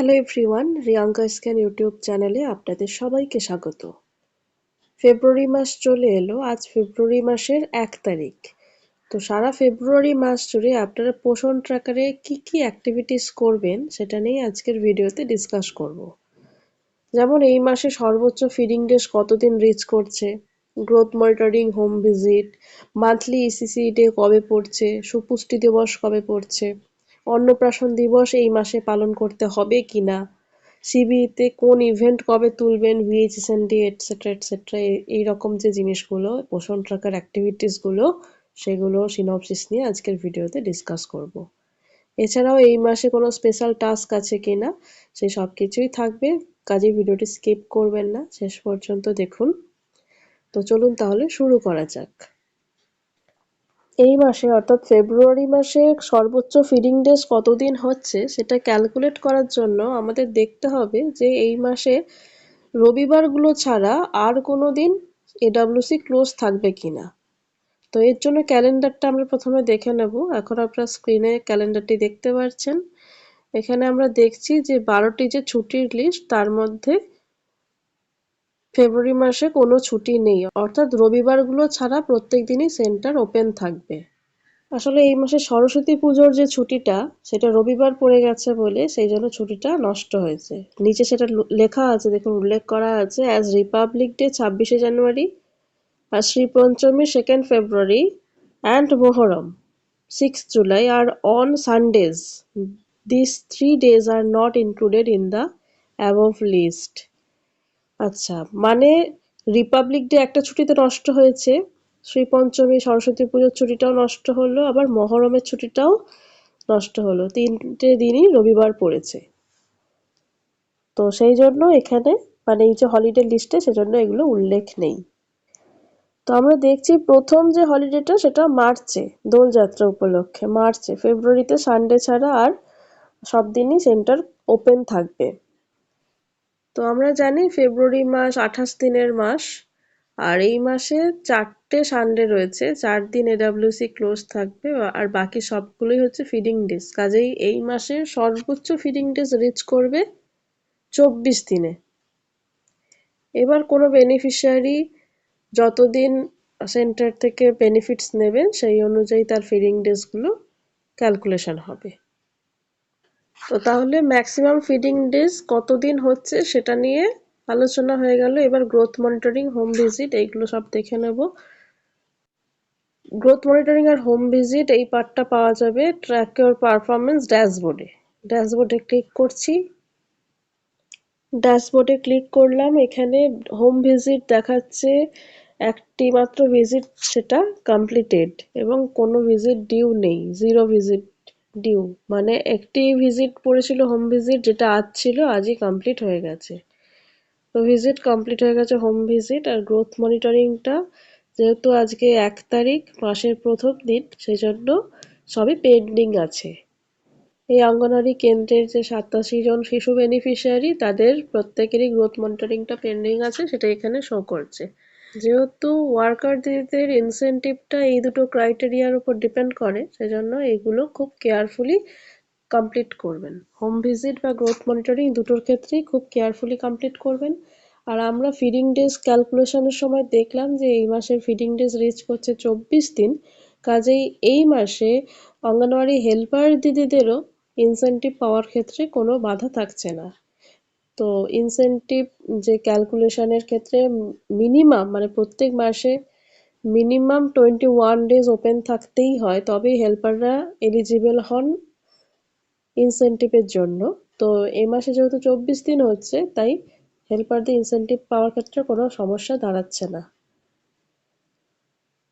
Hello everyone Riyanka scan YouTube চ্যানেলে আপনাদের সবাইকে স্বাগত। ফেব্রুয়ারি মাস চলে এলো, আজ ফেব্রুয়ারি মাসের এক তারিখ। তো সারা ফেব্রুয়ারি মাস জুড়ে আপনারা পোষণ ট্র্যাকারে কি কি অ্যাক্টিভিটিস করবেন সেটা নিয়ে আজকের ভিডিওতে ডিসকাস করব। যেমন এই মাসে সর্বোচ্চ ফিডিং ডেজ কতদিন রিচ করছে growth monitoring home visit monthly ECC day কবে পড়ছে, সুপুষ্টি দিবস কবে পড়ছে অন্নপ্রাশন দিবস এই মাসে পালন করতে হবে কিনা সিবিইতে কোন ইভেন্ট কবে তুলবেন ভিএইচএসএনডি এটসেট্রা এটসেট্রা এইরকম যে জিনিসগুলো, পোষণ ট্রাকার অ্যাক্টিভিটিসগুলো সেগুলো সিনপসিস নিয়ে আজকের ভিডিওতে ডিসকাস করব। এছাড়াও এই মাসে কোনো স্পেশাল টাস্ক আছে কি না সেই সব কিছুই থাকবে কাজে ভিডিওটি স্কিপ করবেন না, শেষ পর্যন্ত দেখুন। তো চলুন তাহলে শুরু করা যাক। এই মাসে, অর্থাৎ ফেব্রুয়ারি মাসে সর্বোচ্চ ফিডিং ডেজ কতদিন হচ্ছে সেটা ক্যালকুলেট করার জন্য আমাদের দেখতে হবে যে এই মাসে রবিবারগুলো ছাড়া আর কোনো দিন এডাব্লিউসি ক্লোজ থাকবে কিনা। তো এর জন্য ক্যালেন্ডারটা আমরা প্রথমে দেখে নেব। এখন আপনার স্ক্রিনে ক্যালেন্ডারটি দেখতে পাচ্ছেন এখানে আমরা দেখছি যে বারোটি যে ছুটির লিস্ট তার মধ্যে ফেব্রুয়ারি মাসে কোনো ছুটি নেই। অর্থাৎ রবিবারগুলো ছাড়া প্রত্যেক দিনই সেন্টার ওপেন থাকবে। আসলে এই মাসে সরস্বতী পুজোর যে ছুটিটা, সেটা রবিবার পড়ে গেছে বলে সেই জন্য ছুটিটা নষ্ট হয়েছে। নিচে সেটা লেখা আছে, দেখুন, উল্লেখ করা আছে অ্যাজ রিপাবলিক ডে ছাব্বিশে January R Shri Panchami second February and Muharram six July are on Sundays this three days are not included in the above list আচ্ছা মানে রিপাবলিক ডে একটা ছুটিতে নষ্ট হয়েছে, শ্রী পঞ্চমী, সরস্বতী পুজোর ছুটিটাও নষ্ট হলো, আবার মহরমের ছুটিটাও নষ্ট হলো। তিনটে দিনই রবিবার পড়েছে। তো সেই জন্য এখানে মানে এই যে হলিডে লিস্টে সেজন্য এগুলো উল্লেখ নেই। তো আমরা দেখছি প্রথম যে হলিডেটা সেটা মার্চে, দোলযাত্রা উপলক্ষে। মার্চে, ফেব্রুয়ারিতে সানডে ছাড়া আর সব দিনই সেন্টার ওপেন থাকবে। তো আমরা জানি ফেব্রুয়ারি মাস আঠাশ দিনের মাস, আর এই মাসে চারটে সানডে রয়েছে, চার দিন এডাব্লিউসি ক্লোজ থাকবে, আর বাকি সবগুলোই হচ্ছে ফিডিং ডেজ কাজেই এই মাসে সর্বোচ্চ ফিডিং ডেজ রিচ করবে চব্বিশ দিনে। এবার কোনো বেনিফিশিয়ারি যতদিন সেন্টার থেকে বেনিফিটস নেবেন, সেই অনুযায়ী তার ফিডিং ডেজগুলো ক্যালকুলেশন হবে। তো তাহলে ম্যাক্সিমাম ফিডিং ডেজ কতদিন হচ্ছে সেটা নিয়ে আলোচনা হয়ে গেল। এবার গ্রোথ মনিটরিং হোম ভিজিট এইগুলো সব দেখে নেব। গ্রোথ মনিটরিং আর হোম ভিজিট এই পার্টটা পাওয়া যাবে ট্র্যাক ইউর পারফরমেন্স ড্যাশবোর্ডে ড্যাশবোর্ডে ক্লিক করছি। ড্যাশবোর্ডে ক্লিক করলাম, এখানে হোম ভিজিট দেখাচ্ছে, একটি মাত্র ভিজিট সেটা কমপ্লিটেড এবং কোনো ভিজিট ডিউ নেই জিরো ভিজিট ডিউ মানে একটি ভিজিট পড়েছিল হোম ভিজিট যেটা আজ ছিল, আজই কমপ্লিট হয়ে গেছে। তো ভিজিট কমপ্লিট হয়ে গেছে হোম ভিজিট আর গ্রোথ মনিটরিংটা যেহেতু আজকে এক তারিখ, মাসের প্রথম দিন সেই জন্য সবই পেন্ডিং আছে। এই অঙ্গনওয়াড়ি কেন্দ্রের যে সাতাশি জন শিশু বেনিফিশিয়ারি তাদের প্রত্যেকেরই গ্রোথ মনিটরিংটা পেন্ডিং আছে, সেটা এখানে শো করছে। যেহেতু ওয়ার্কার দিদিদের ইনসেন্টিভটা এই দুটো ক্রাইটেরিয়ার উপর ডিপেন্ড করে, সেজন্য এগুলো খুব কেয়ারফুলি কমপ্লিট করবেন। হোম ভিজিট বা গ্রোথ মনিটরিং দুটোর ক্ষেত্রেই খুব কেয়ারফুলি কমপ্লিট করবেন। আর আমরা ফিডিং ডেজ ক্যালকুলেশনের সময় দেখলাম যে এই মাসের ফিডিং ডেজ রিচ করছে চব্বিশ দিন। কাজেই এই মাসে অঙ্গনওয়াড়ি হেল্পার দিদিদেরও ইনসেন্টিভ পাওয়ার ক্ষেত্রে কোনো বাধা থাকছে না। তো ইনসেন্টিভ যে ক্যালকুলেশনের ক্ষেত্রে মিনিমাম মানে প্রত্যেক মাসে minimum twenty one days open থাকতেই হয়। তবেই হেল্পাররা এলিজিবল হন ইনসেন্টিভের জন্য। তো এই মাসে যেহেতু চব্বিশ দিন হচ্ছে, তাই হেল্পারদের ইনসেন্টিভ পাওয়ার ক্ষেত্রে কোনো সমস্যা দাঁড়াচ্ছে না।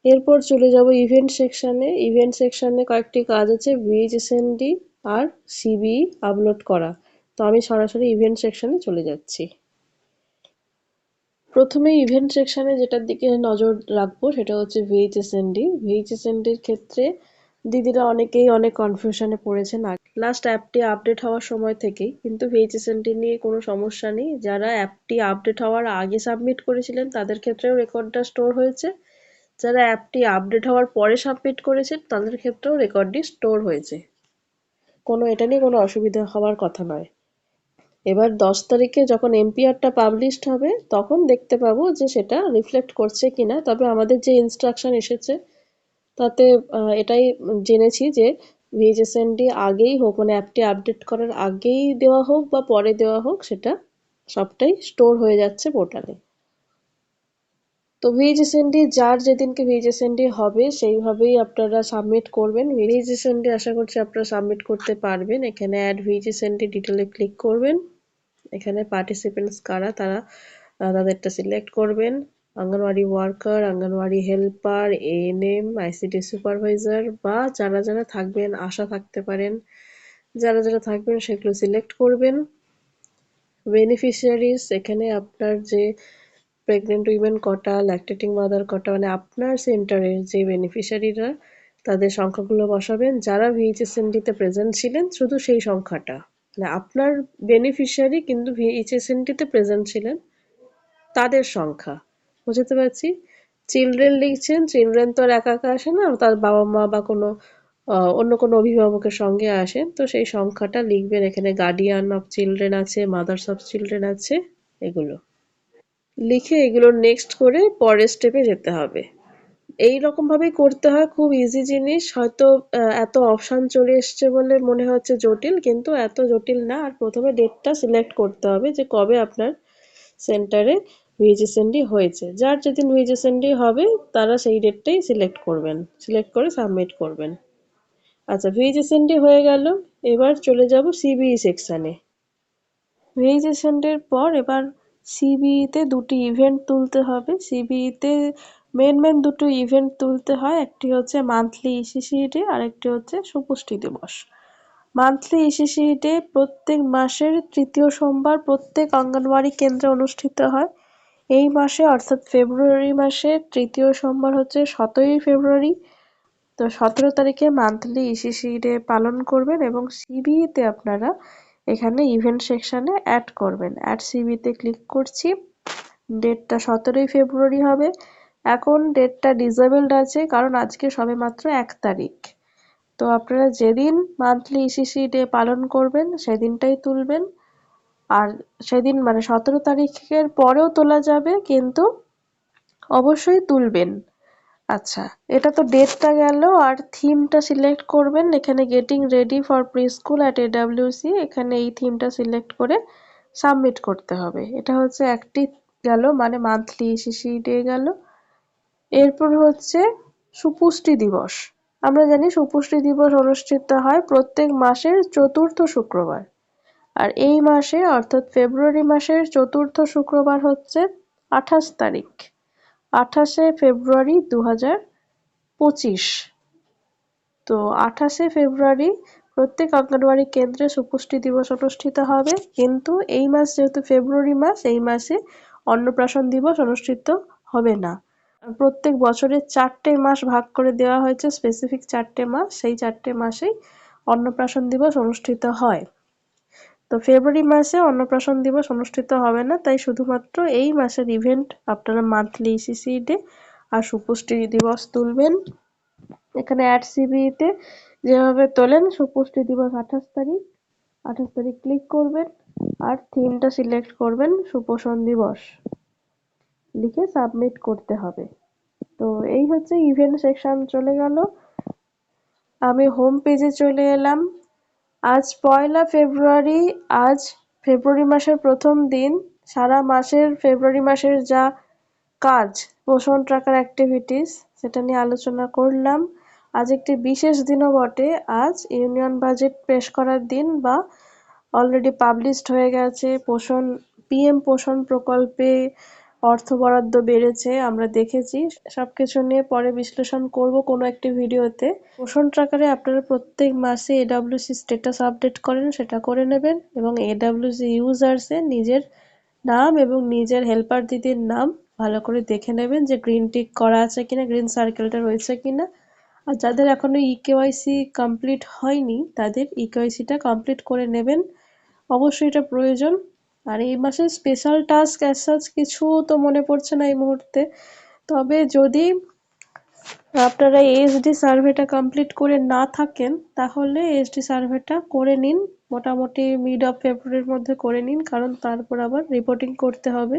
এরপর চলে যাব ইভেন্ট সেকশানে ইভেন্ট সেকশানে কয়েকটি কাজ আছে ভিএইচএসএনডি আর সিবি আপলোড করা। তো আমি সরাসরি ইভেন্ট সেকশানে চলে যাচ্ছি। প্রথমে ইভেন্ট সেকশানে যেটার দিকে নজর রাখব সেটা হচ্ছে ভিএইচএসএনডি ভিএইচএসএনডির ক্ষেত্রে দিদিরা অনেকেই অনেক কনফিউশনে পড়েছেন লাস্ট অ্যাপটি আপডেট হওয়ার সময় থেকেই। কিন্তু ভিএইচএসএনডি নিয়ে কোনো সমস্যা নেই। যারা অ্যাপটি আপডেট হওয়ার আগে সাবমিট করেছিলেন, তাদের ক্ষেত্রেও রেকর্ডটা স্টোর হয়েছে। যারা অ্যাপটি আপডেট হওয়ার পরে সাবমিট করেছেন, তাদের ক্ষেত্রেও রেকর্ডটি স্টোর হয়েছে। কোনো, এটা নিয়ে কোনো অসুবিধা হওয়ার কথা নয়। এবার দশ তারিখে যখন এমপিআরটা পাবলিশড হবে, তখন দেখতে পাবো যে সেটা রিফ্লেক্ট করছে কি না তবে আমাদের যে ইনস্ট্রাকশন এসেছে, তাতে এটাই জেনেছি যে ভিএইচএসএনডি আগেই হোক মানে অ্যাপটি আপডেট করার আগেই দেওয়া হোক বা পরে দেওয়া হোক, সেটা সবটাই স্টোর হয়ে যাচ্ছে পোর্টালে তো ভিএইচএসএনডি যার যেদিনকে ভিএইচএসএনডি হবে, সেইভাবেই আপনারা সাবমিট করবেন। ভিএইচএসএনডি আশা করছি আপনারা সাবমিট করতে পারবেন। এখানে অ্যাড ভিএইচএসএনডি ডিটেলে ক্লিক করবেন। এখানে পার্টিসিপেন্টস কারা? তারা তাদেরটা সিলেক্ট করবেন। Anganwadi worker Anganwadi helper ANM ICD supervisor বা যারা যারা থাকবেন, আশা থাকতে পারেন, যারা যারা থাকবেন সেগুলো সিলেক্ট করবেন। বেনিফিশিয়ারিজ এখানে আপনার যে প্রেগনেন্ট উইমেন কটা ল্যাকটেটিং মাদার কটা মানে আপনার সেন্টারের যে বেনিফিশিয়ারিরা তাদের সংখ্যাগুলো বসাবেন। যারা ভিএইচএসএনডিতে প্রেজেন্ট ছিলেন, শুধু সেই সংখ্যাটা। আপনার বেনিফিশিয়ারি কিন্তু ভিএইচএসএনডিতে প্রেজেন্ট ছিলেন, তাদের সংখ্যা, বুঝতে পারছি? চিলড্রেন লিখছেন চিলড্রেন তো আর একা একা আসে না, তার বাবা মা বা কোনো অন্য কোনো অভিভাবকের সঙ্গে আসেন তো সেই সংখ্যাটা লিখবেন, এখানে গার্ডিয়ান অফ চিলড্রেন আছে মাদার্স অফ চিলড্রেন আছে, এগুলো। লিখে এগুলো নেক্সট করে পরের স্টেপে যেতে হবে। এই রকম ভাবেই করতে হয়, খুব ইজি জিনিস। হয়তো এত অপশন চলে এসছে বলে মনে হচ্ছে জটিল, কিন্তু এত জটিল না। আর প্রথমে ডেটটা সিলেক্ট করতে হবে যে কবে আপনার সেন্টারে ভিজিসেন্ডি হয়েছে। যার যেদিন ভিজিসেন্ডি হবে, তারা সেই ডেটটাই সিলেক্ট করবেন। সিলেক্ট করে সাবমিট করবেন। আচ্ছা ভিজিসেন্ডি হয়ে গেল। এবার চলে যাব সিবিই সেকশানে ভেরিফিকেশনের পর এবার সিবিইতে দুটি ইভেন্ট তুলতে হবে। সিবিইতে মেন মেন দুটো ইভেন্ট তুলতে হয়, একটি হচ্ছে মান্থলি ইসিসি ডে আর একটি হচ্ছে সুপুষ্টি দিবস। মান্থলি ইসিসি ডে প্রত্যেক মাসের তৃতীয় সোমবার প্রত্যেক অঙ্গনওয়াড়ি কেন্দ্রে অনুষ্ঠিত হয়। এই মাসে অর্থাৎ ফেব্রুয়ারি মাসে তৃতীয় সোমবার হচ্ছে সতেরোই ফেব্রুয়ারি তো সতেরো তারিখে মান্থলি ইসিসি ডে পালন করবেন এবং সিবিইতে আপনারা এখানে ইভেন্ট সেকশানে অ্যাড করবেন। অ্যাড সিবিতে ক্লিক করছি ডেটটা সতেরোই ফেব্রুয়ারি হবে। এখন ডেটটা ডিসেবলড আছে, কারণ আজকে সবেমাত্র এক তারিখ। তো আপনারা যেদিন মান্থলি ইসিসি ডে পালন করবেন, সেদিনটাই তুলবেন। আর সেদিন মানে সতেরো তারিখের পরেও তোলা যাবে, কিন্তু অবশ্যই তুলবেন। আচ্ছা এটা তো ডেটটা গেল, আর থিমটা সিলেক্ট করবেন। এখানে getting ready for preschool at AWC এখানে এই থিমটা সিলেক্ট করে সাবমিট করতে হবে। এটা হচ্ছে একটি গেল মানে মান্থলি ইসিসি ডে গেল। এরপর হচ্ছে সুপুষ্টি দিবস। আমরা জানি সুপুষ্টি দিবস অনুষ্ঠিত হয় প্রত্যেক মাসের চতুর্থ শুক্রবার। আর এই মাসে, অর্থাৎ ফেব্রুয়ারি মাসের চতুর্থ শুক্রবার হচ্ছে আঠাশ তারিখ। আঠাশে ফেব্রুয়ারি দু হাজার পঁচিশ। তো আঠাশে ফেব্রুয়ারি প্রত্যেক অঙ্গনওয়াড়ি কেন্দ্রে সুপুষ্টি দিবস অনুষ্ঠিত হবে। কিন্তু এই মাস যেহেতু ফেব্রুয়ারি মাস, এই মাসে অন্নপ্রাশন দিবস অনুষ্ঠিত হবে না। প্রত্যেক বছরের চারটে মাস ভাগ করে দেওয়া হয়েছে স্পেসিফিক চারটে মাস, সেই চারটে মাসেই অন্নপ্রাশন দিবস অনুষ্ঠিত হয়। তো ফেব্রুয়ারি মাসে অন্নপ্রাশন দিবস অনুষ্ঠিত হবে না, তাই শুধুমাত্র এই মাসের ইভেন্ট আপনারা মান্থলি ইসিসি ডে আর সুপুষ্টি দিবস তুলবেন। এখানে অ্যাড সিবিতে যেভাবে তোলেন, সুপুষ্টি দিবস আঠাশ তারিখ আঠাশ তারিখ ক্লিক করবেন আর থিমটা সিলেক্ট করবেন, সুপোষণ দিবস। লিখে সাবমিট করতে হবে। তো এই হচ্ছে ইভেন্ট সেকশন চলে গেল। আমি হোম পেজে চলে এলাম। আজ পয়লা ফেব্রুয়ারি, আজ ফেব্রুয়ারি মাসের প্রথম দিন। সারা মাসের ফেব্রুয়ারি মাসের যা কাজ, পোষণ ট্রাকার অ্যাক্টিভিটিস সেটা নিয়ে আলোচনা করলাম। আজ একটি বিশেষ দিনও বটে। আজ ইউনিয়ন বাজেট পেশ করার দিন বা অলরেডি পাবলিশড হয়ে গেছে। পোষণ পিএম পোষণ প্রকল্পে অর্থ বরাদ্দ বেড়েছে, আমরা দেখেছি। সবকিছু নিয়ে পরে বিশ্লেষণ করব কোনো একটি ভিডিওতে। পোষণ ট্রাকারে আপনারা প্রত্যেক মাসে এডাব্লিউসি স্ট্যাটাস আপডেট করেন, সেটা করে নেবেন এবং এডাব্লিউসি ইউজার্সে নিজের নাম এবং নিজের হেল্পার দিদির নাম ভালো করে দেখে নেবেন যে গ্রিন টিক করা আছে কিনা গ্রিন সার্কেলটা রয়েছে কিনা। আর যাদের এখনও ইকেওয়াইসি কমপ্লিট হয়নি, তাদের ইকেওয়াইসিটা কমপ্লিট করে নেবেন। অবশ্যই এটা প্রয়োজন। আর এই মাসে স্পেশাল টাস্ক অ্যাজ কিছু তো মনে পড়ছে না এই মুহূর্তে। তবে যদি আপনারা এইচডি সার্ভেটা কমপ্লিট করে না থাকেন, তাহলে এইচডি সার্ভেটা করে নিন। মোটামুটি মিড অফ ফেব্রুয়ারির মধ্যে করে নিন, কারণ তারপর আবার রিপোর্টিং করতে হবে।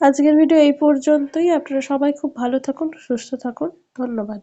আজকের ভিডিও এই পর্যন্তই। আপনারা সবাই খুব ভালো থাকুন, সুস্থ থাকুন। ধন্যবাদ।